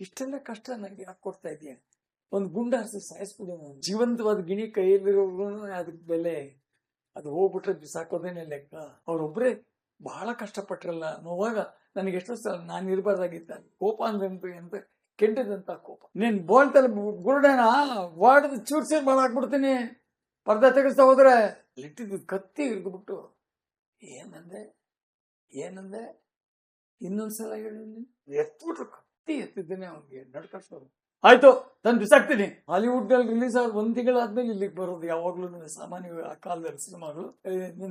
ಇಷ್ಟೆಲ್ಲ ಕಷ್ಟ ನನಗೆ ಯಾಕೆ ಕೊಡ್ತಾ ಇದೆಯಾ ಒಂದು ಗುಂಡ ಹರಿಸಿ ಸಾಯಿಸ್ಬಿಡು ನಾನು. ಜೀವಂತವಾದ ಗಿಣಿ ಕೈಯಲ್ಲಿರೋನು ಅದಕ್ಕೆ ಬೆಲೆ. ಅದು ಹೋಗ್ಬಿಟ್ರೆ ಬಿಸಾಕೋದೇನೆ ಲೆಕ್ಕ. ಅವರೊಬ್ಬರೇ ಬಹಳ ಕಷ್ಟಪಟ್ರಲ್ಲ. ನೋವಾಗ ನನಗೆ ಎಷ್ಟೋ ಸಲ ನಾನು ಇರಬಾರ್ದಾಗಿತ್ತ ಕೋಪ ಅಂದ್ರೆ ಅಂತ ಕೆಟ್ಟದಂತ ಕೋಪ. ನೀನ್ ಬೋಳ್ತಲ್ಲ ಗುರುಡೇನ ವಾಡದ ಚೂರ್ಸಿ ಬಾಳ ಹಾಕ್ಬಿಡ್ತೀನಿ ಪರ್ದ ತೆಗೆಸ್ತಾ ಹೋದ್ರೆ. ಲಿಟ್ಟಿದ್ದು ಕತ್ತಿ ಹಿಡಿದ್ಬಿಟ್ಟು. ಏನಂದೆ? ಏನಂದೆ? ಇನ್ನೊಂದ್ಸಲ ಹೇಳಿ ಎತ್ಬಿಟ್ರು ಕತ್ತಿ ಎತ್ತಿದ್ದೇನೆ ಅವನಿಗೆ. ನಡ್ಕರ್ಸೋರು. ಆಯ್ತು, ನಾನು ಬಿಸಾಕ್ತೀನಿ. ಹಾಲಿವುಡ್ನಲ್ಲಿ ರಿಲೀಸ್ ಆದ ಒಂದ್ ತಿಂಗಳಾದ್ಮೇಲೆ ಇಲ್ಲಿಗೆ ಬರೋದು ಯಾವಾಗ್ಲೂ ಸಾಮಾನ್ಯ ಆ ಕಾಲದಲ್ಲಿ ಸಿನಿಮಾಗಳು.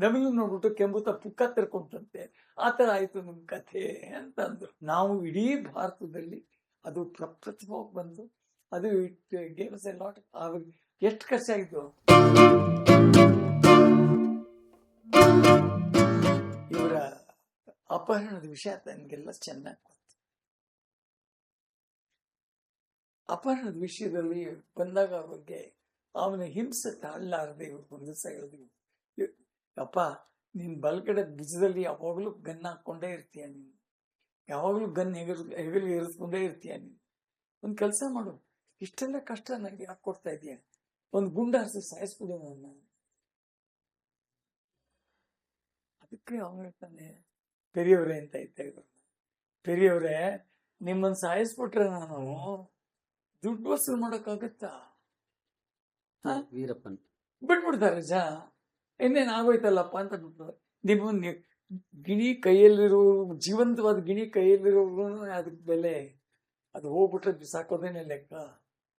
ನಮಗೂ ನೋಡ್ಬಿಟ್ಟು ಕೆಂಬುತ್ತ ಪುಕ್ಕ ತೆರ್ಕೊಂತಂತೆ. ಆ ತರ ಆಯ್ತು ನಿಮ್ ಕಥೆ ಅಂತ ಅಂದ್ರು ನಾವು ಇಡೀ ಭಾರತದಲ್ಲಿ ಅದು ಪ್ರಪ್ರಥಮವಾಗಿ ಬಂದು, ಅದು ಇಟ್, ಗೇಮ್ಸ್ ಎ ಲಾಟ್ ಎಷ್ಟು ಎಷ್ಟು ಖರ್ಚಾಗಿತ್ತು ಇವರ ಅಪಹರಣದ ವಿಷಯ ನನಗೆಲ್ಲ ಚೆನ್ನಾಗಿ ಗೊತ್ತು ಅಪಹರಣದ ವಿಷಯದಲ್ಲಿ ಬಂದಾಗ ಬಗ್ಗೆ ಅವನ ಹಿಂಸೆ ತಾಳಲಾರದೆ ಇವ್ರು ಒಂದು ಇ- ಅಪ್ಪ ನಿನ್ ಬಲ್ಗಡೆ ಭುಜದಲ್ಲಿ ಯಾವಾಗಲೂ ಗನ್ ಹಾಕೊಂಡೇ ಇರ್ತೀಯ ನೀನು. ಯಾವಾಗಲೂ ಗನ್ ಹೆಗಲ್, ಹೆಗಲು ಏರಿಸ್ಕೊಂಡೇ ಇರ್ತೀಯ ನೀನು. ಒಂದು ಕೆಲಸ ಮಾಡು. ಇಷ್ಟೆಲ್ಲ ಕಷ್ಟ ನನಗೆ ಯಾಕೆ ಕೊಡ್ತಾ ಇದೀಯ ಒಂದು ಗುಂಡ ಹರಿಸಿ ಸಾಯಿಸ್ಬಿಡು ನನ್ನ. ಅದಕ್ಕೆ ಅವನು ಹೇಳ್ತಾನೆ, ಪೆರಿಯವ್ರೆ ಅಂತ ಇದ್ದ ಪೆರಿಯವ್ರೆ ಪೆರಿಯವರೇ ನಿಮ್ಮನ್ನು ಸಾಯಿಸ್ಬಿಟ್ರೆ ನಾನು ದುಡ್ಡು ವಸೂಲು ಮಾಡೋಕ್ಕಾಗತ್ತಾ? ವೀರಪ್ಪನ್. ಬಿಟ್ಬಿಡ್ತಾರೆ ಜನ ಇನ್ನೇನು ಆಗೋಯ್ತಲ್ಲಪ್ಪ ಅಂತ ಬಿಟ್ಬಿಡ್ತಾರೆ. ನಿಮ್ಮ ನಿ- ಗಿಣಿ ಕೈಯಲ್ಲಿರೋ ಜೀವಂತವಾದ ಗಿಣಿ ಕೈಯಲ್ಲಿರೋ ಅದಕ್ಕೆ ಬೆಲೆ ಅದು ಹೋಗ್ಬಿಟ್ರೆ ಬಿಸಾಕೋದೇನೆ ಲೆಕ್ಕ.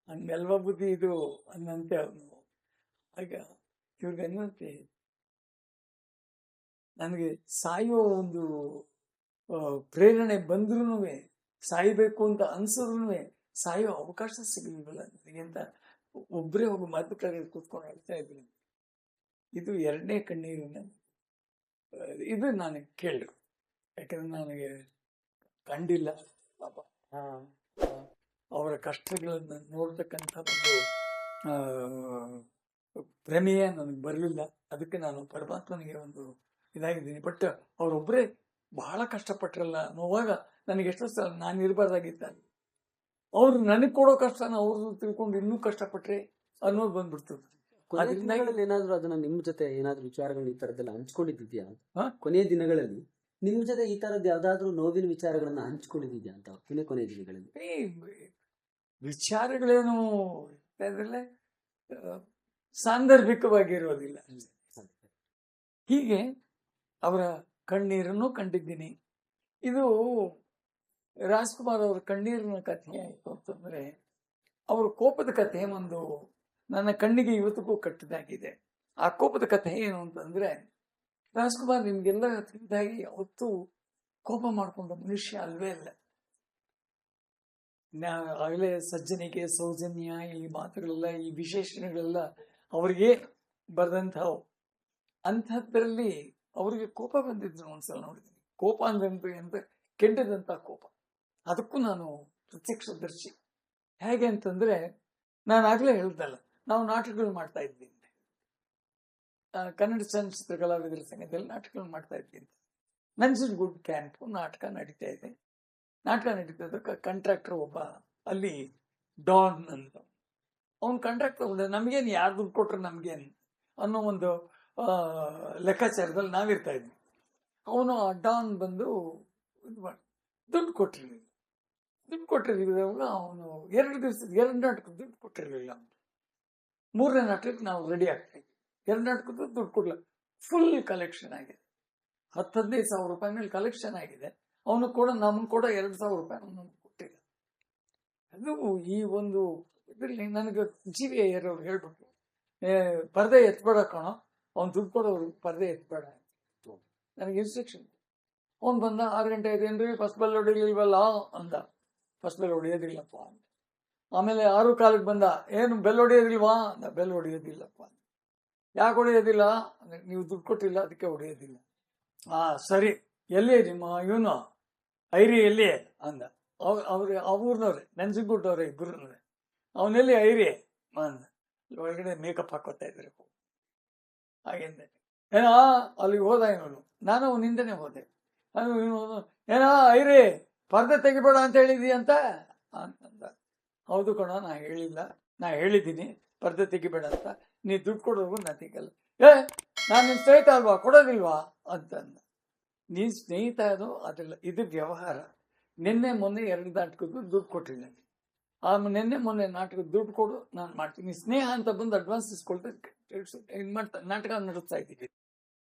ಹಂಗೆಲ್ವ ಬುದ್ಧಿ ಇದು? ಅನ್ನಂತೆ ಅವನು. ಆಗ ಇವ್ರಿಗೆ ಅನ್ನಂತೆ ನನಗೆ ಸಾಯೋ ಒಂದು ಪ್ರೇರಣೆ ಬಂದ್ರೂ ಸಾಯಬೇಕು ಅಂತ ಅನ್ಸಿದ್ರು ಸಾಯೋ ಅವಕಾಶ ಸಿಗಲಿಲ್ಲ. ನನಗೆ ಅಂತ ಒಬ್ಬರೇ ಹೋಗಿ ಮದ್ದು ಕಡೆ ಕೂತ್ಕೊಂಡು ಅಳ್ತಾ ಇದ್ರು ಇದು ಎರಡನೇ ಕಣ್ಣೀರಿನ ಇದು ನಾನು ಕೇಳಿದ್ರು ಯಾಕಂದ್ರೆ ನನಗೆ ಕಂಡಿಲ್ಲ ಪಾಪ. ಅವರ ಕಷ್ಟಗಳನ್ನು ನೋಡ್ತಕ್ಕಂಥ ಒಂದು ಪ್ರಮೇಯ ನನಗೆ ಬರಲಿಲ್ಲ. ಅದಕ್ಕೆ ನಾನು ಪರಮಾತ್ಮನಿಗೆ ಒಂದು ಇದಾಗಿದ್ದೀನಿ. ಬಟ್ ಅವರೊಬ್ಬರೇ ಬಹಳ ಕಷ್ಟಪಟ್ಟಿರಲ್ಲ ನೋವಾಗ ನನಗೆ ಎಷ್ಟೋ ಸಲ ನಾನು ಇರಬಾರ್ದಾಗಿತ್ತ ಅವ್ರು ನನಗೆ ಕೊಡೋ ಕಷ್ಟನ ಅವ್ರು ತಿಳ್ಕೊಂಡು ಇನ್ನೂ ಕಷ್ಟಪಟ್ರೆ ಅನ್ನೋದು ಬಂದ್ಬಿಡ್ತದೆ. ಕೊನೆಯ ದಿನಗಳಲ್ಲಿ ಏನಾದ್ರೂ ಅದನ್ನ ನಿಮ್ ಜೊತೆ ಏನಾದರೂ ವಿಚಾರಗಳನ್ನ ಈ ಥರದ್ದೆಲ್ಲ ಹಂಚ್ಕೊಂಡಿದ್ಯಾ? ಕೊನೆಯ ದಿನಗಳಲ್ಲಿ ನಿಮ್ ಜೊತೆ ಈ ತರದ್ ಯಾವ್ದಾದ್ರು ನೋವಿನ ವಿಚಾರಗಳನ್ನ ಹಂಚ್ಕೊಂಡಿದ್ಯಾ ಅಂತ ಕೊನೆ ಕೊನೆಯ ದಿನಗಳಲ್ಲಿ? ವಿಚಾರಗಳೇನು ಅದರಲ್ಲೇ ಸಾಂದರ್ಭಿಕವಾಗಿರೋದಿಲ್ಲ ಹೀಗೆ ಅವರ ಕಣ್ಣೀರನ್ನು ಕಂಡಿದ್ದೀನಿ. ಇದು ರಾಜ್ಕುಮಾರ್ ಅವರ ಕಣ್ಣೀರಿನ ಕಥೆ ಆಯಿತು ಅಂತಂದರೆ, ಅವರ ಕೋಪದ ಕಥೆ ಒಂದು ನನ್ನ ಕಣ್ಣಿಗೆ ಇವತ್ತಿಗೂ ಕಟ್ಟದಾಗಿದೆ. ಆ ಕೋಪದ ಕಥೆ ಏನು ಅಂತಂದ್ರೆ, ರಾಜ್ಕುಮಾರ್ ನಿಮಗೆಲ್ಲ ತಿಳಿದಾಗಿ ಅವತ್ತು ಕೋಪ ಮಾಡಿಕೊಂಡ ಮನುಷ್ಯ ಅಲ್ವೇ ಅಲ್ಲ. ಆಗಲೇ ಸಜ್ಜನಿಕೆ ಸೌಜನ್ಯ, ಈ ಮಾತುಗಳೆಲ್ಲ, ಈ ವಿಶೇಷಣಗಳೆಲ್ಲ ಅವರಿಗೆ ಬರೆದಂಥವು. ಅಂಥದ್ರಲ್ಲಿ ಅವರಿಗೆ ಕೋಪ ಬಂದಿದ್ದು ಒಂದ್ಸಲ ನೋಡಿದ್ದೀನಿ ಕೋಪ ಅಂದ್ರೆ ಅಂತ ಕೆಟ್ಟದಂತ ಕೋಪ. ಅದಕ್ಕೂ ನಾನು ಪ್ರತ್ಯಕ್ಷದರ್ಶಿ ಹೇಗೆ ಅಂತಂದರೆ, ನಾನು ಆಗಲೇ ಹೇಳ್ದಲ್ಲ, ನಾವು ನಾಟಕಗಳು ಮಾಡ್ತಾ ಇದ್ವಿ. ಕನ್ನಡ ಚಲನಚಿತ್ರ ಕಲಾವಿದರ ಸಂಘದಲ್ಲಿ ನಾಟಕಗಳು ಮಾಡ್ತಾ ಇದ್ವಿ. ಅಂತ ಗುಡ್ ಕ್ಯಾಂಪು ನಾಟಕ ನಡೀತಾ ಇದೆ. ನಾಟಕ ನಡೀತಾ ಇದ್ದ ಕಾಂಟ್ರಾಕ್ಟರ್ ಒಬ್ಬ, ಅಲ್ಲಿ ಡಾನ್ ಅಂತ ಅವ್ನು ಕಾಂಟ್ರಾಕ್ಟರ್ ನಮಗೇನು ಯಾರು ದುಡ್ಡು ಕೊಟ್ರೆ ನಮ್ಗೇನು ಅನ್ನೋ ಒಂದು ಲೆಕ್ಕಾಚಾರದಲ್ಲಿ ನಾವಿರ್ತಾ ಇದ್ವಿ. ಅವನು ಡಾನ್ ಬಂದು ಇದು ಮಾಡಿ, ದುಡ್ಡು ಕೊಟ್ಟಿರ್ಲಿಲ್ಲ ದುಡ್ಡು ಕೊಟ್ಟಿರ್ಲಿಲ್ಲ ಅವನು. ಎರಡು ದಿವಸ ಎರಡು ನಾಟಕ ದುಡ್ಡು ಕೊಟ್ಟಿರಲಿಲ್ಲ. ಮೂರನೇ ನಾಟಕಕ್ಕೆ ನಾವು ರೆಡಿ ಆಗ್ತೀವಿ. ಎರಡು ನಾಟಕದ ದುಡ್ಡು ಕೊಡಲ. ಫುಲ್ ಕಲೆಕ್ಷನ್ ಆಗಿದೆ. ಹತ್ತು ಹದಿನೈದು ಸಾವಿರ ರೂಪಾಯಿ ಮೇಲೆ ಕಲೆಕ್ಷನ್ ಆಗಿದೆ. ಅವನು ಕೂಡ, ನಮ್ಗೆ ಕೂಡ ಎರಡು ಸಾವಿರ ರೂಪಾಯಿ ಅವನು ಕೊಟ್ಟಿಲ್ಲ. ಅದು ಈ ಒಂದು ಇದರಲ್ಲಿ ನನಗೆ ಜಿ ವಿ ಅಯ್ಯರವ್ರು ಹೇಳ್ಬಿಟ್ಟು ಪರ್ದೆ ಎತ್ಬೇಡ ಕಣೋ. ಅವ್ನು ದುಡ್ಡು ಕೊಡೋರು ಪರದೆ ಎತ್ಬೇಡ ನನಗೆ ಇನ್ಸ್ಟ್ರಕ್ಷನ್ ಅವ್ನು ಬಂದ, ಆರು ಗಂಟೆ ಐದೇನ್ರಿ ಫಸ್ಟ್ ಬಲ್ ಹೊಡಿಲಿಲ್ವಲ್ಲ ಅಂದ. ಫಸ್ಟ್ ಬೆಲ್ ಹೊಡೆಯೋದಿಲ್ಲಪ್ಪ ಅಂತ ಆಮೇಲೆ ಆರು ಕಾಲಕ್ಕೆ ಬಂದ, ಏನು ಬೆಲ್ ಹೊಡೆಯೋದಿಲ್ವಾ ಅಂದ. ಬೆಲ್ ಹೊಡೆಯೋದಿಲ್ಲಪ್ಪ ಯಾಕೆ ಹೊಡೆಯೋದಿಲ್ಲ? ನೀವು ದುಡ್ಡು ಕೊಟ್ಟಿಲ್ಲ, ಅದಕ್ಕೆ ಹೊಡೆಯೋದಿಲ್ಲ. ಆ, ಸರಿ, ಎಲ್ಲಿ ನಿಮ್ಮ ಇವನು? ಐರಿ ಎಲ್ಲಿ ಅಂದ. ಅವ್ರು ಅವ್ರು ಆ ಊರ್ನವ್ರೆ, ನಂಜನಗೂಡವ್ರೆ ಇಬ್ಬರು ಅವನೆಲ್ಲಿ ಐರಿ? ಅಂದ. ಒಳಗಡೆ ಮೇಕಪ್ ಹಾಕೋತಾ ಇದ್ದಾರೆ. ಹಾಗೆಂದೆ. ಏನೋ ಅಲ್ಲಿಗೆ ಹೋದ ಇವನು. ನಾನು ಅವನಿಂದನೇ ಹೋದೆ. ನಾನು ಇವನು, ಏನಾ ಐರಿ? ಪರ್ದೆ ತೆಗಿಬೇಡ ಅಂತ ಹೇಳಿದಿ ಅಂತ? ಅಂತಂದ. ಹೌದು ಕಣ, ನಾ ಹೇಳಿಲ್ಲ. ನಾ ಹೇಳಿದ್ದೀನಿ, ಪರ್ದೆ ತೆಗಿಬೇಡ ಅಂತ. ನೀ ದುಡ್ಡು ಕೊಡೋದು ನಾ ತೆಗಿಯಲ್ಲ. ಏ, ನಾನು ನಿನ್ನ ಸ್ನೇಹಿತ ಅಲ್ವಾ? ಕೊಡೋದಿಲ್ವಾ? ಅಂತಂದ. ನೀನ್ ಸ್ನೇಹಿತ ಅದು, ಅದಿಲ್ಲ. ಇದು ವ್ಯವಹಾರ. ನಿನ್ನೆ, ಮೊನ್ನೆ ಎರಡು ನಾಟಕದ್ದು ದುಡ್ಡು ಕೊಟ್ಟಿಲ್ಲ ಆಮೇಲೆ ನಿನ್ನೆ, ಮೊನ್ನೆ ನಾಟಕ ದುಡ್ಡು ಕೊಡು, ನಾನು ಮಾಡ್ತೀನಿ. ಸ್ನೇಹ ಅಂತ ಬಂದು ಅಡ್ವಾನ್ಸ್ ಇಸ್ಕೊಳ್ತಾ ಇದು ಮಾಡ್ತಾ, ನಾಟಕ ನಡೆಸ್ತಾ ಇದ್ದೀನಿ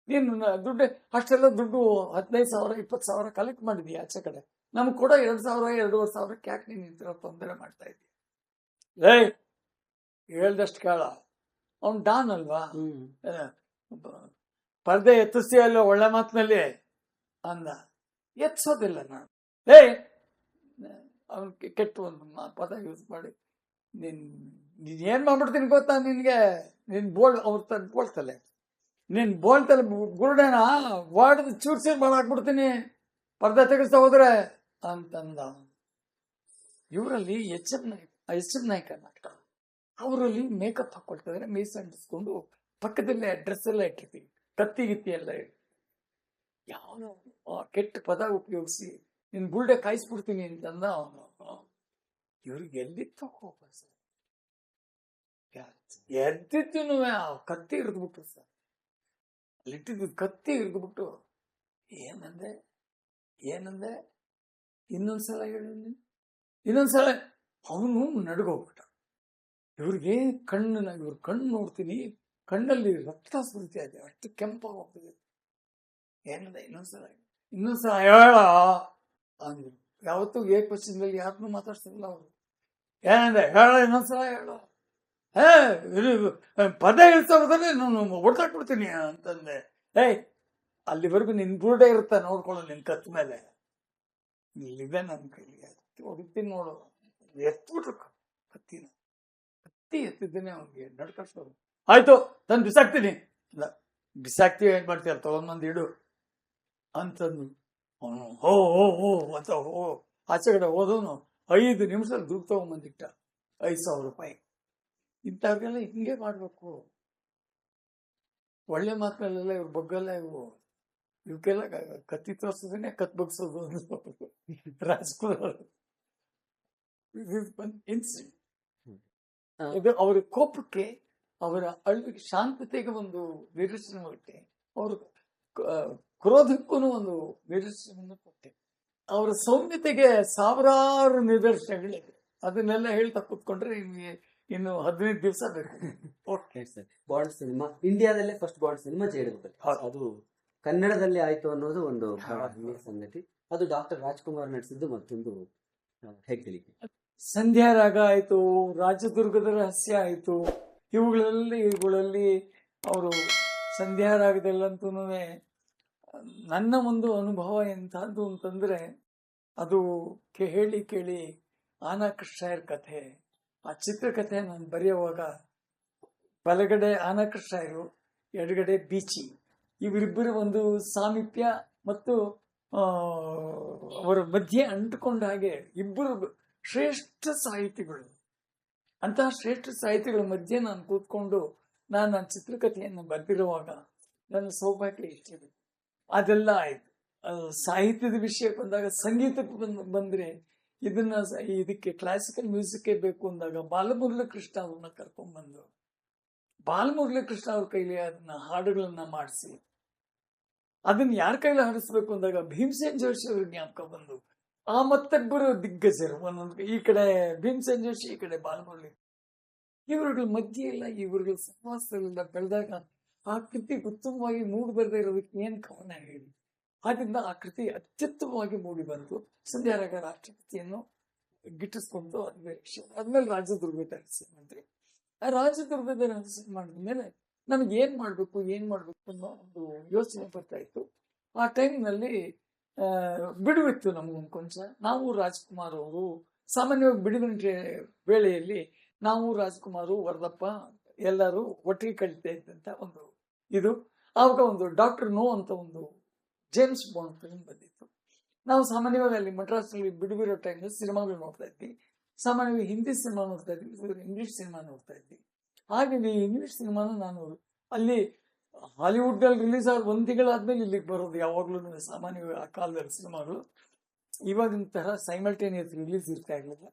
ನೀನು, ದುಡ್ಡು, ಅಷ್ಟೆಲ್ಲ ದುಡ್ಡು ಹದಿನೈದು ಸಾವಿರ, ಇಪ್ಪತ್ತು ಸಾವಿರ ಕಲೆಕ್ಟ್ ಮಾಡಿದ್ಯಾ ಆಚೆ ಕಡೆ? ನಮ್ಗೆ ಕೂಡ ಎರಡು ಸಾವಿರ ಎರಡೂವರೆ ಸಾವಿರಕ್ಕೆ ಯಾಕೆ ನೀನು ಈ ತೊಂದರೆ ಮಾಡ್ತಾ ಇದ್ದೀಯ ಏಯ್! ಹೇಳ್ದಷ್ಟು ಕೇಳ. ಅವ್ನು ಡಾನ್ ಅಲ್ವಾ? ಪರ್ದೆ ಎತ್ತಿಸಿ ಅಲ್ವಾ ಒಳ್ಳೆ ಮಾತಿನಲ್ಲಿ? ಅಂದ. ಎತ್ಸೋದಿಲ್ಲ ನಾನು. ಏ ಅವ್ನು ಕೆಟ್ಟ ಒಂದು ಪದ ಯೂಸ್ ಮಾಡಿ. ನೀನ್ ನೀನ್ ಏನ್ ಮಾಡ್ಬಿಡ್ತೀನಿ ಗೊತ್ತಾ ನಿನ್ಗೆ? ನಿನ್ ಬೋಳ್ ಅವ್ರ ತನ್ನ ಬೋಳ್ತಲೆ ನಿನ್ ಬೋಳ್ತಲೆ ಗುರುಡೇನ ವಾರ್ಡ್ ಚೂರ್ಸಿ ಮಾಡಾಕ್ಬಿಡ್ತೀನಿ ಪರ್ದೆ ತೆಗೆಸ್ತಾ ಹೋದ್ರೆ ಅಂತಂದ. ಇವರಲ್ಲಿ H M Nayak H M Naik ನಾಟಕ. ಅವರಲ್ಲಿ ಮೇಕಪ್ ಹಾಕೊಳ್ತಿದ್ರೆ ಮೀಸ್ ಅಂಟಿಸ್ಕೊಂಡು ಪಕ್ಕದಲ್ಲೇ ಡ್ರೆಸ್ ಎಲ್ಲ ಇಟ್ಟಿರ್ತೀವಿ ಕತ್ತಿ ಗಿತ್ತಿ ಎಲ್ಲ ಇಟ್ಟು ಯಾವ ಕೆಟ್ಟ ಪದ ಉಪಯೋಗಿಸಿ ನಿನ್ ಬುಲ್ಡೆ ಕಾಯಿಸ್ಬಿಡ್ತೀನಿ ಅಂತಂದ ಅವನು. ಇವ್ರಿಗೆ ಎಲ್ಲಿತ್ತು ಕೋಪ ಸರ್. ಎದ್ದಿದ್ದು ಕತ್ತಿ ಹಿಡಿದ್ಬಿಟ್ರು ಸರ್. ಅಲ್ಲಿಟ್ಟಿದ್ದು ಕತ್ತಿ ಹಿಡಿದ್ಬಿಟ್ಟು ಏನಂದೆ ಏನಂದೆ? ಇನ್ನೊಂದ್ಸಲ ಹೇಳು ಇನ್ನೊಂದು ಸಲ ಅವನು ನಡುಗೋಗ್ಬಿಟ್ಟ. ಇವ್ರಿಗೆ ಕಣ್ಣನ್ನ ಇವ್ರ ಕಣ್ಣು ನೋಡ್ತೀನಿ, ಕಣ್ಣಲ್ಲಿ ರಕ್ತ ಸ್ಮೃತಿ ಇದೆ, ಅಷ್ಟು ಕೆಂಪಾಗಿ ಹೋಗ್ತಿದೆ ಏನಂದ ಇನ್ನೊಂದ್ಸಲ ಇನ್ನೊಂದ್ಸಲ ಹೇಳ. ಅಂದ್ರು. ಯಾವತ್ತೂ ಏಕವಚನದಲ್ಲಿ ಯಾರನ್ನೂ ಮಾತಾಡ್ತಿಲ್ಲ ಅವರು. ಏನಂದೆ ಹೇಳ ಇನ್ನೊಂದ್ಸಲ ಹೇಳು. ಹೇ ಪದ ಹೇಳ್ಸೋದ್ರಲ್ಲಿ ನಾನು ಹೊಡ್ತಾಕ್ಬಿಡ್ತೀನಿ ಅಂತಂದೆ ಏಯ್, ಅಲ್ಲಿವರೆಗೂ ನಿನ್ ಬುರುಡೆ ಇರುತ್ತೆ ನೋಡ್ಕೊಳ್ಳೋ ನಿನ್ ಕತ್ ಮೇಲೆ. ಇಲ್ಲಿದೆ ನನ್ನ ಕೈಲಿ ಹೊಡಿತೀನಿ ನೋಡು. ಎತ್ಬಿಟ್ರು ಕತ್ತಿನ ಕತ್ತಿ ಎತ್ತಿದ್ದೇನೆ ಅವ್ನಿಗೆ ನಡ್ಕರ್ಸೋದು ಆಯ್ತು, ತಂದು ಬಿಸಾಕ್ತೀನಿ. ಇಲ್ಲ, ಬಿಸಾಕ್ತೀವಿ ಏನ್ ಮಾಡ್ತೀಯ? ತಗೊಂಡ್ಬಂದು ಇಡು ಅಂತಂದು ಅವನು, ಹೋ ಹೋ ಹೋ, ಅಂತ ಹೋ, ಆಚೆ ಕಡೆ ಹೋದವನು ಐದು ನಿಮಿಷದಲ್ಲಿ ದುಡ್ಡು ತಗೊಂಬಂದಿಟ್ಟ. ಐದು ಸಾವಿರ ರೂಪಾಯಿ. ಇಂಥವ್ರಿಗೆಲ್ಲ ಹಿಂಗೆ ಮಾಡ್ಬೇಕು. ಒಳ್ಳೆ ಮಾತುಗಳೆಲ್ಲ ಇವ್ರ ಬಗ್ಗಲ್ಲ ಇವು. ಇವಕ್ಕೆಲ್ಲ ಕ- ಕತ್ತಿ ತೋರ್ಸೋದನ್ನೇ ಕತ್ ಬಗ್ಸೋದು ಅನ್ನೋದು ರಾಜ್ಕುಮಾರ್ ಇನ್ಸಿಡೆಂಟ್ ಇದು ಅವರ ಕೋಪಕ್ಕೆ ಅವರ ಅಳ್ವಿಗೆ ಶಾಂತತೆಗೆ ಒಂದು ನಿದರ್ಶನ ಕೊಟ್ಟೆ. ಅವರು ಕ್ರೋಧಕ್ಕೂ ಒಂದು ನಿದರ್ಶನವನ್ನು ಕೊಟ್ಟೆ. ಅವರ ಸೌಮ್ಯತೆಗೆ ಸಾವಿರಾರು ನಿದರ್ಶನಗಳಿವೆ ಅದನ್ನೆಲ್ಲ ಹೇಳ್ತಾ ಕೂತ್ಕೊಂಡ್ರೆ ನಿಮಗೆ ಇನ್ನು ಹದಿನೈದು ದಿವಸ ಬೇಕು. ಓಕೆ ಸರ್ ಬಾಂಡ್ ಸಿನಿಮಾ ಇಂಡಿಯಾದಲ್ಲೇ ಫಸ್ಟ್ ಬಾಂಡ್ ಸಿನಿಮಾ ಜೇಡದಲ್ಲಿ. ಅದು ಕನ್ನಡದಲ್ಲಿ ಆಯಿತು ಅನ್ನೋದು ಒಂದು ಬಹಳ ಹೆಮ್ಮೆಯ ಸಂಗತಿ. ಅದು ಡಾಕ್ಟರ್ ರಾಜ್ಕುಮಾರ್ ನಡೆಸಿದ್ದು ಮತ್ತೊಂದು ಹೆಗ್ಗಳಿಕೆ ಸಂಧ್ಯಾ ರಾಗ ಆಯಿತು ರಾಜದುರ್ಗದ ರಹಸ್ಯ ಆಯಿತು. ಇವುಗಳಲ್ಲಿ ಇವುಗಳಲ್ಲಿ ಅವರು ಸಂಧ್ಯಾ ರಾಗದಲ್ಲಂತೂ ನನ್ನ ಒಂದು ಅನುಭವ ಎಂಥದ್ದು ಅಂತಂದ್ರೆ ಅದು ಕೆ- ಹೇಳಿ ಕೇಳಿ ಆನಾ ಕೃಷ್ಣಯ್ಯರ್ ಕಥೆ. ಆ ಚಿತ್ರಕಥೆ ನಾನು ಬರೆಯುವಾಗ ಬಲಗಡೆ ಆನಾ ಕೃಷ್ಣಯ್ಯರು ಎಡಗಡೆ ಬೀಚಿ. ಇವರಿಬ್ಬರ ಒಂದು ಸಾಮೀಪ್ಯ ಮತ್ತು ಅವರ ಮಧ್ಯೆ ಅಂಟುಕೊಂಡ ಹಾಗೆ ಇಬ್ಬರು ಶ್ರೇಷ್ಠ ಸಾಹಿತಿಗಳು. ಅಂತಹ ಶ್ರೇಷ್ಠ ಸಾಹಿತಿಗಳ ಮಧ್ಯೆ ನಾನು ಕೂತ್ಕೊಂಡು ನಾನು ನನ್ನ ಚಿತ್ರಕಥೆಯನ್ನು ಬರೆದಿರುವಾಗ ನನ್ನ ಸೌಭಾಗ್ಯ ಇಷ್ಟಿದೆ ಅದೆಲ್ಲ ಆಯ್ತು. ಸಾಹಿತ್ಯದ ವಿಷಯ ಬಂದಾಗ ಸಂಗೀತಕ್ಕೆ ಬಂದ್, ಬಂದರೆ ಇದನ್ನ ಇದಕ್ಕೆ ಕ್ಲಾಸಿಕಲ್ ಮ್ಯೂಸಿಕ್ ಬೇಕು ಅಂದಾಗ ಬಾಲಮುರಳಿ ಕೃಷ್ಣ ಅವ್ರನ್ನ ಕರ್ಕೊಂಡ್ಬಂದು ಬಾಲಮುರಳಿ ಕೃಷ್ಣ ಅವ್ರ ಕೈಲಿ ಅದನ್ನ ಹಾಡುಗಳನ್ನ ಮಾಡಿಸಿ ಅದನ್ನ ಯಾರ ಕೈಲಿ ಹರಿಸ್ಬೇಕು ಅಂದಾಗ ಭೀಮಸೇನ್ ಜೋಶಿ ಅವ್ರ ಜ್ಞಾಪಕ ಬಂದು. ಆ ಮತ್ತೊಬ್ಬರು ದಿಗ್ಗಜರು, ಒಂದೊಂದು ಈ ಕಡೆ ಭೀಮಸೇನ್ ಜೋಶಿ, ಈ ಕಡೆ ಬಾಲಮುರಳಿ ಇವರುಗಳ ಮಧ್ಯೆ ಎಲ್ಲ ಇವರುಗಳ ಸಹವಾಸದಿಂದ ಬೆಳೆದಾಗ ಆ ಕೃತಿ ಉತ್ತಮವಾಗಿ ಮೂಡಿ ಬರದೇ ಇರೋದಕ್ಕೆ ಏನ್ ಕಾರಣ ಹೇಳಿ? ಆದ್ರಿಂದ ಆ ಕೃತಿ ಅತ್ಯುತ್ತಮವಾಗಿ ಮೂಡಿ ಬಂತು ಸಂಧ್ಯಾರಾಗ ರಾಷ್ಟ್ರಪತಿಯನ್ನು ಗಿಟ್ಟಿಸ್ಕೊಂಡು ಅದು ಬೇರೆ ವಿಷಯ ಆದ್ಮೇಲೆ ರಾಜದುರ್ಗದ ರಹಸ್ಯ ಮಾಡಿದ್ರಿ. ಆ ರಾಜದುರ್ಗದ ರಹಸ್ಯ ಮಾಡಿದ್ಮೇಲೆ ನಮ್ಗೆ ಏನು ಮಾಡಬೇಕು ಏನು ಮಾಡಬೇಕು ಅನ್ನೋ ಒಂದು ಯೋಚನೆ ಬರ್ತಾ ಇತ್ತು. ಆ ಟೈಮ್ನಲ್ಲಿ ಬಿಡುವಿತ್ತು ನಮಗೊಂದು ಕೊಂಚ ನಾವು ರಾಜ್ಕುಮಾರ್ ಅವರು ಸಾಮಾನ್ಯವಾಗಿ ಬಿಡುವಿನ ವೇಳೆಯಲ್ಲಿ ನಾವು ರಾಜ್ಕುಮಾರು, ವರದಪ್ಪ ಎಲ್ಲರೂ ಒಟ್ಟಿಗೆ ಕಳೀತಾ ಇದ್ದಂಥ ಒಂದು ಇದು. ಆವಾಗ ಒಂದು ಡಾಕ್ಟರ್ ನೋ ಅಂತ ಒಂದು ಜೇಮ್ಸ್ ಬಾಂಡ್ ಫಿಲ್ಮ್ ಬಂದಿತ್ತು. ನಾವು ಸಾಮಾನ್ಯವಾಗಿ ಅಲ್ಲಿ ಮಡ್ರಾಸ್ನಲ್ಲಿ ಬಿಡುವಿರೋ ಟೈಮಲ್ಲಿ ಸಿನಿಮಾಗಳು ನೋಡ್ತಾ ಇದ್ವಿ. ಸಾಮಾನ್ಯವಾಗಿ ಹಿಂದಿ ಸಿನಿಮಾ ನೋಡ್ತಾ ಇದ್ವಿ ಇಂಗ್ಲಿಷ್ ಸಿನಿಮಾ ನೋಡ್ತಾ ಇದ್ವಿ. ಹಾಗೆ ಈ ಇಂಗ್ಲಿಷ್ ಸಿನಿಮಾನ ನಾನು ಅಲ್ಲಿ ಹಾಲಿವುಡ್ನಲ್ಲಿ ರಿಲೀಸ್ ಆದ ಒಂದು ತಿಂಗಳಾದ್ಮೇಲೆ ಇಲ್ಲಿಗೆ ಬರೋದು, ಯಾವಾಗಲೂ ಸಾಮಾನ್ಯ ಆ ಕಾಲದಲ್ಲಿ ಸಿನಿಮಾಗಳು. ಇವಾಗಿನ ತರ ಸೈಮಲ್ಟೇನಿಯಸ್ ರಿಲೀಸ್ ಇರ್ತಾ ಇರಲಿಲ್ಲ.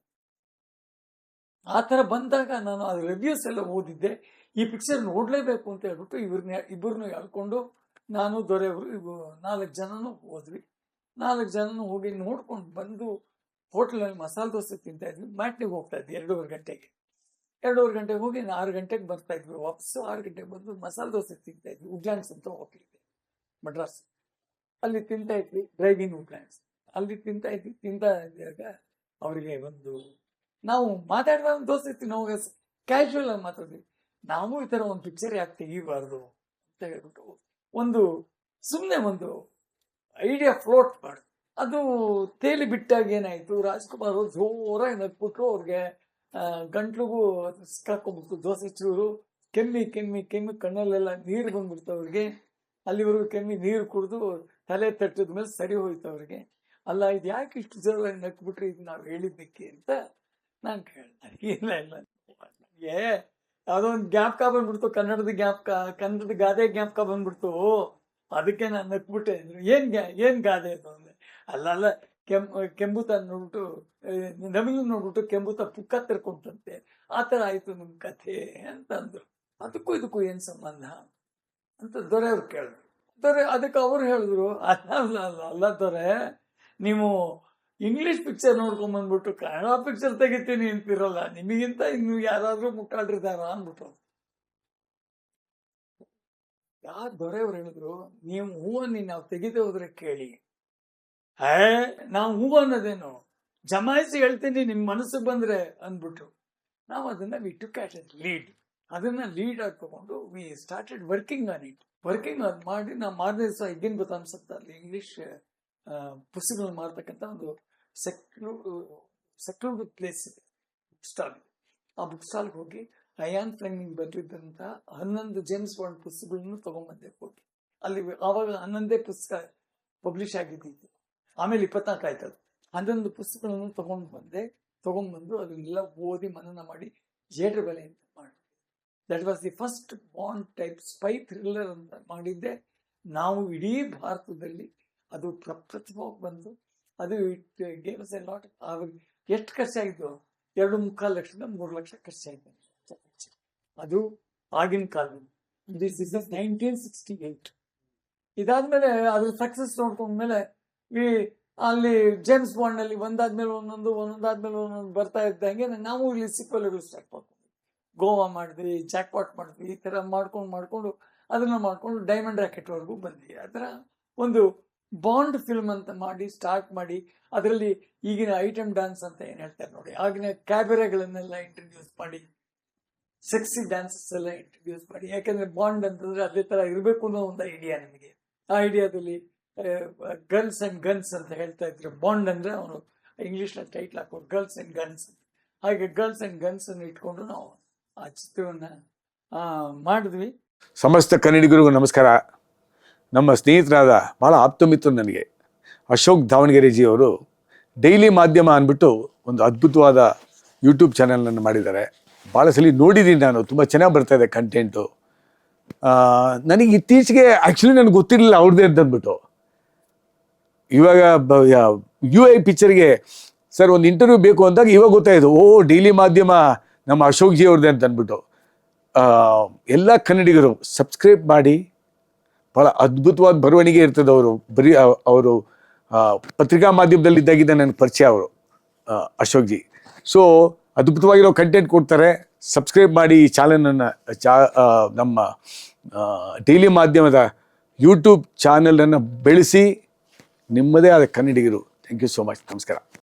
ಆ ಥರ ಬಂದಾಗ ನಾನು ಅದು ರಿವ್ಯೂಸ್ ಎಲ್ಲ ಓದಿದ್ದೆ. ಈ ಪಿಕ್ಚರ್ ನೋಡಲೇಬೇಕು ಅಂತ ಹೇಳ್ಬಿಟ್ಟು ಇವ್ರನ್ನ ಇಬ್ಬರನ್ನ ಹೇಳ್ಕೊಂಡು ನಾನು, ದೊರೆಯವರು ನಾಲ್ಕು ಜನನೂ ಹೋದ್ವಿ. ನಾಲ್ಕು ಜನನೂ ಹೋಗಿ ನೋಡ್ಕೊಂಡು ಬಂದು ಹೋಟ್ಲಲ್ಲಿ ಮಸಾಲೆ ದೋಸೆ ತಿಂತಾ ಇದ್ವಿ. ಮ್ಯಾಟ್ನಿಗೆ ಹೋಗ್ತಾ ಇದ್ವಿ ಎರಡೂವರೆ ಗಂಟೆಗೆ. ಎರಡೂವರೆ ಗಂಟೆಗೆ ಹೋಗಿ ನಾನು ಆರು ಗಂಟೆಗೆ ಬರ್ತಾ ಇದ್ವಿ. ವಾಪಸ್ಸು ಆರು ಗಂಟೆಗೆ ಬಂದು ಮಸಾಲೆ ದೋಸೆ ತಿಂತಾ ಇದ್ವಿ. ಉಡ್ಲ್ಯಾಂಡ್ಸ್ ಅಂತ ಹೋಟ್ಲ್ ಮಡ್ರಾಸ್ ಅಲ್ಲಿ ತಿಂತಾ ಇದ್ವಿ. ಡ್ರೈವಿಂಗ್ ಉಡ್ಲ್ಯಾಂಡ್ಸ್ ಅಲ್ಲಿ ತಿಂತಾ ಇದ್ವಿ. ತಿಂತಾ ಇದ್ದಾಗ ಅವರಿಗೆ ಒಂದು, ನಾವು ಮಾತಾಡುವಾಗ ಒಂದು ದೋಸೆ ತಿನ್ನೋವಾಗ ಕ್ಯಾಶುವಲ್ ಆಗಿ ಮಾತಾಡಿದ್ವಿ ನಾವು ಈ ಥರ ಒಂದು ಪಿಕ್ಚರ್ ಯಾಕೆ ತೆಗಿಬಾರ್ದು? ಅಂತ ಹೇಳ್ಬಿಟ್ಟು ಒಂದು ಸುಮ್ಮನೆ ಒಂದು ಐಡಿಯಾ ಫ್ಲೋಟ್ ಮಾಡಿ ಅದು ತೇಲಿ ಬಿಟ್ಟಾಗ ಏನಾಯಿತು? ರಾಜ್ಕುಮಾರ್ ಅವ್ರು ಜೋರಾಗಿ ನಗ್ಬಿಟ್ರು ಅವ್ರಿಗೆ. ಗಂಟ್ಲಿಗೂ ಸಿಕ್ಕಾಕೊಂಡ್ಬಿಡ್ತು ದೋಸೆ ಚೂರು ಕೆಮ್ಮಿ ಕೆಮ್ಮಿ ಕೆಮ್ಮಿ, ಕಣ್ಣಲ್ಲೆಲ್ಲ ನೀರು ಬಂದ್ಬಿಡ್ತು ಅವ್ರಿಗೆ. ಅಲ್ಲಿವರೆಗೂ ಕೆಮ್ಮಿ ನೀರು ಕುಡಿದು ತಲೆ ತಟ್ಟಿದ ಮೇಲೆ ಸರಿ ಹೋಯ್ತು ಅವ್ರಿಗೆ. ಅಲ್ಲ, ಇದು ಯಾಕೆ ಇಷ್ಟು ಜೋರಾಗಿ ನಕ್ಬಿಟ್ರಿ ಇದು ನಾವು ಹೇಳಿದ್ದಕ್ಕೆ ಅಂತ ನಾನು ಕೇಳಿದೆ. ಇಲ್ಲ ಇಲ್ಲ. ನನಗೆ ಅದೊಂದು ಜ್ಞಾಪಕ ಬಂದ್ಬಿಡ್ತು. ಕನ್ನಡದ ಜ್ಞಾಪಕ, ಕನ್ನಡದ ಗಾದೆ ಜ್ಞಾಪಕ ಬಂದ್ಬಿಡ್ತು. ಅದಕ್ಕೆ ನಾನು ನಕ್ಬಿಟ್ಟೆ ಏನು ಏನು ಗಾದೆ ಅದು ಅಂದ್ರೆ ಅಲ್ಲ ಕೆಂ ಕೆಂಬುತ ನೋಡ್ಬಿಟ್ಟು ನಮಗೂ ನೋಡ್ಬಿಟ್ಟು ಕೆಂಬುತ ಪುಕ್ಕ ತಿರ್ಕೊಂಡಂತೆ ಆ ಥರ ಆಯ್ತು ನಿಮ್ಮ ಕಥೆ ಅಂತ ಅದಕ್ಕೂ ಇದಕ್ಕೂ ಏನು ಸಂಬಂಧ? ಅಂತ ದೊರೆಯವ್ರು ಕೇಳಿದ್ರು. ದೊರೆ, ಅದಕ್ಕೆ ಅವ್ರು ಹೇಳಿದ್ರು, ಅಲ್ಲ ಅಲ್ಲ ಅಲ್ಲ ಅಲ್ಲ ದೊರೆ, ನೀವು ಇಂಗ್ಲಿಷ್ ಪಿಕ್ಚರ್ ನೋಡ್ಕೊಂಡ್ ಬಂದ್ಬಿಟ್ಟು ಕನ್ನಡ ಪಿಕ್ಚರ್ ತೆಗಿತೀನಿ ಅಂತಿರಲ್ಲ, ನಿಮಗಿಂತ ಇನ್ನು ಯಾರಾದ್ರೂ ಮುಟ್ಟಾಡಿರ್ತಾರ ಅಂದ್ಬಿಟ್ಟು. ಯಾರು ದೊರೆಯವ್ರು ಹೇಳಿದ್ರು, ನೀವು ಹೂವನ್ನಿ ನಾವು ತೆಗಿದೇ ಹೋದ್ರೆ ಕೇಳಿ. ಹೇ ನಾವು ಹೂವು ಅನ್ನೋದೇನು? ಜಮಾಯಿಸಿ ಹೇಳ್ತೀನಿ ನಿಮ್ಮ ಮನಸ್ಸಿಗೆ ಬಂದರೆ ಅಂದ್ಬಿಟ್ಟು. ನಾವು ಅದನ್ನು ವಿ ಟು ಕ್ಯಾಟ್ ಲೀಡ್ ಅದನ್ನು ಲೀಡ್ ಆಗಿ ತಗೊಂಡು we started working on it working ಅದು ಮಾಡಿ, ನಾವು ಮಾರನೇ ದಿವಸ ಇದೇನು ಗೊತ್ತಾ ಅನ್ಸುತ್ತೆ ಅಲ್ಲಿ ಇಂಗ್ಲೀಷ್ ಪುಸ್ತಕಗಳು ಮಾರ್ತಕ್ಕಂಥ ಒಂದು ಸೆಕ್ಲೂ ಸೆಕ್ಲೂಡ್ ಪ್ಲೇಸ್ ಇದೆ ಬುಕ್ ಸ್ಟಾಲ್ ಆ ಬುಕ್ ಸ್ಟಾಲ್ಗೆ ಹೋಗಿ ಅಯಾನ್ ಫ್ಲೆಮಿಂಗ್ ಬರೆದಿದ್ದಂಥ ಹನ್ನೊಂದು ಜೇಮ್ಸ್ ಬಾಂಡ್ ಪುಸ್ತಕಗಳನ್ನು ತಗೊಂಡ್ಬಂದೆ ಹೋಗಿ. ಅಲ್ಲಿ ಆವಾಗ ಹನ್ನೊಂದೇ ಪುಸ್ತಕ ಪಬ್ಲಿಷ್ ಆಗಿದ್ದಿತ್ತು ಆಮೇಲೆ ಇಪ್ಪತ್ನಾಲ್ಕು ಅದು ಹನ್ನೊಂದು ಪುಸ್ತಕಗಳನ್ನು ತಗೊಂಡು ಬಂದೆ. ತಗೊಂಡ್ಬಂದು ಅದನ್ನೆಲ್ಲ ಓದಿ ಮನನ ಮಾಡಿ ಜೇಡ್ರ ಬೆಲೆ ಅಂತ ಮಾಡಿ that was the first bond type spy thriller ಅಂತ ಮಾಡಿದ್ದೆ. ನಾವು ಇಡೀ ಭಾರತದಲ್ಲಿ ಅದು ಪ್ರಪ್ರಥಮವಾಗಿ ಬಂದು, ಅದು ಇಟ್ ಗೇಮ್ಸ್ ಎ ಲಾಟ್ ಎಷ್ಟು ಖರ್ಚಾಗಿದ್ದು ಎರಡು ಮುಕ್ಕಾಲು ಲಕ್ಷದಿಂದ ಮೂರು ಲಕ್ಷ ಖರ್ಚಾಯಿತು. ಅದು ಆಗಿನ ಕಾಲದಲ್ಲಿ this is nineteen sixty eight ಇದಾದ್ಮೇಲೆ ಅದ್ರ ಸಕ್ಸಸ್ ನೋಡ್ಕೊಂಡ್ಮೇಲೆ ಈ ಅಲ್ಲಿ ಜೇಮ್ಸ್ ಬಾಂಡ್ ಅಲ್ಲಿ ಒಂದಾದ್ಮೇಲೆ ಒಂದೊಂದು, ಒಂದೊಂದಾದ್ಮೇಲೆ ಒಂದೊಂದು ಬರ್ತಾ ಇದ್ದಂಗೆ ನಾವು ಇಲ್ಲಿ ಸಿಕ್ವಲ್ಗಳು ಸ್ಟಾರ್ಟ್ ಮಾಡ್ಕೊಂಡ್ವಿ ಗೋವಾ ಮಾಡಿದ್ವಿ ಜಾಕ್ಪಾಟ್ ಮಾಡಿದ್ವಿ ಈ ತರ ಮಾಡ್ಕೊಂಡು ಮಾಡ್ಕೊಂಡು ಅದನ್ನ ಮಾಡ್ಕೊಂಡು ಡೈಮಂಡ್ ರಾಕೆಟ್ ವರೆಗೂ ಬಂದ್ವಿ. ಅದರ ಒಂದು ಬಾಂಡ್ ಫಿಲ್ಮ್ ಅಂತ ಮಾಡಿ ಸ್ಟಾರ್ಟ್ ಮಾಡಿ ಅದರಲ್ಲಿ ಈಗಿನ ಐಟಮ್ ಡ್ಯಾನ್ಸ್ ಅಂತ ಏನ್ ಹೇಳ್ತಾರೆ ನೋಡಿ, ಆಗಿನ ಕ್ಯಾಬೆರೆಗಳನ್ನೆಲ್ಲ ಇಂಟ್ರಡ್ಯೂಸ್ ಮಾಡಿ ಸೆಕ್ಸಿ ಡ್ಯಾನ್ಸಸ್ ಎಲ್ಲ ಇಂಟ್ರಡ್ಯೂಸ್ ಮಾಡಿ. ಯಾಕಂದ್ರೆ ಬಾಂಡ್ ಅಂತಂದ್ರೆ ಅದೇ ತರ ಇರಬೇಕು ಅನ್ನೋ ಒಂದು ಐಡಿಯಾ ನಮಗೆ. ಆ ಐಡಿಯಾದಲ್ಲಿ ಗರ್ಲ್ಸ್ ಅಂಡ್ ಗನ್ಸ್ ಅಂತ ಹೇಳ್ತಾ ಇದ್ರು. ಬಾಂಡ್ ಅಂದರೆ ಅವನು ಇಂಗ್ಲಿಷ್ ಟೈಟ್ಲ್ ಹಾಕೋ ಗರ್ಲ್ಸ್ ಅಂಡ್ ಗನ್ಸ್ ಹಾಗೆ ಗರ್ಲ್ಸ್ ಅಂಡ್ ಗನ್ಸ್ ಅನ್ನು ಇಟ್ಕೊಂಡು ನಾವು ಆ ಚಿತ್ರವನ್ನ ಮಾಡಿದ್ವಿ. ಸಮಸ್ತ ಕನ್ನಡಿಗರಿಗೂ ನಮಸ್ಕಾರ. ನಮ್ಮ ಸ್ನೇಹಿತರಾದ ಭಾಳ ಆಪ್ತ ಮಿತ್ರರು ನನಗೆ. ಅಶೋಕ್ ದಾವಣಗೆರೆ ಅವರು ಡೈಲಿ ಮಾಧ್ಯಮ ಅಂದ್ಬಿಟ್ಟು ಒಂದು ಅದ್ಭುತವಾದ ಯೂಟ್ಯೂಬ್ ಚಾನಲನ್ನು ಮಾಡಿದ್ದಾರೆ. ಭಾಳ ಸಲ ನೋಡಿದ್ದೀನಿ ನಾನು. ತುಂಬ ಚೆನ್ನಾಗಿ ಬರ್ತಾ ಇದೆ ಕಂಟೆಂಟು ನನಗೆ ಇತ್ತೀಚೆಗೆ ಆ್ಯಕ್ಚುಲಿ ನನಗೆ ಗೊತ್ತಿರಲಿಲ್ಲ ಅವ್ರದ್ದೇ ಅಂತ ಅಂದ್ಬಿಟ್ಟು ಇವಾಗ ಯು ಐ ಪಿಕ್ಚರ್ಗೆ ಸರ್ ಒಂದು ಇಂಟರ್ವ್ಯೂ ಬೇಕು ಅಂದಾಗ ಇವಾಗ ಗೊತ್ತಾಯಿತು ಓ ಡೈಲಿ ಮಾಧ್ಯಮ ನಮ್ಮ ಅಶೋಕ್ ಜಿ ಅವ್ರದ್ದೇ ಅಂತ ಅಂದ್ಬಿಟ್ಟು. ಎಲ್ಲ ಕನ್ನಡಿಗರು ಸಬ್ಸ್ಕ್ರೈಬ್ ಮಾಡಿ ಭಾಳ ಅದ್ಭುತವಾದ ಬರವಣಿಗೆ ಇರ್ತದೆ ಅವರು. ಬರೀ ಅವರು ಪತ್ರಿಕಾ ಮಾಧ್ಯಮದಲ್ಲಿ ಇದ್ದಾಗಿದ್ದ ನನಗೆ ಪರಿಚಯ ಅವರು ಅಶೋಕ್ ಜಿ. ಸೊ ಅದ್ಭುತವಾಗಿರೋ ಕಂಟೆಂಟ್ ಕೊಡ್ತಾರೆ. ಸಬ್ಸ್ಕ್ರೈಬ್ ಮಾಡಿ ಈ ಚಾನಲನ್ನು ಚಾ ನಮ್ಮ ಡೈಲಿ ಮಾಧ್ಯಮದ ಯೂಟ್ಯೂಬ್ ಚಾನಲನ್ನು ಬೆಳೆಸಿ ನಿಮ್ಮದೇ ಆದ ಕನ್ನಡಿಗರು. ಥ್ಯಾಂಕ್ ಯು ಸೋ ಮಚ್ ನಮಸ್ಕಾರ.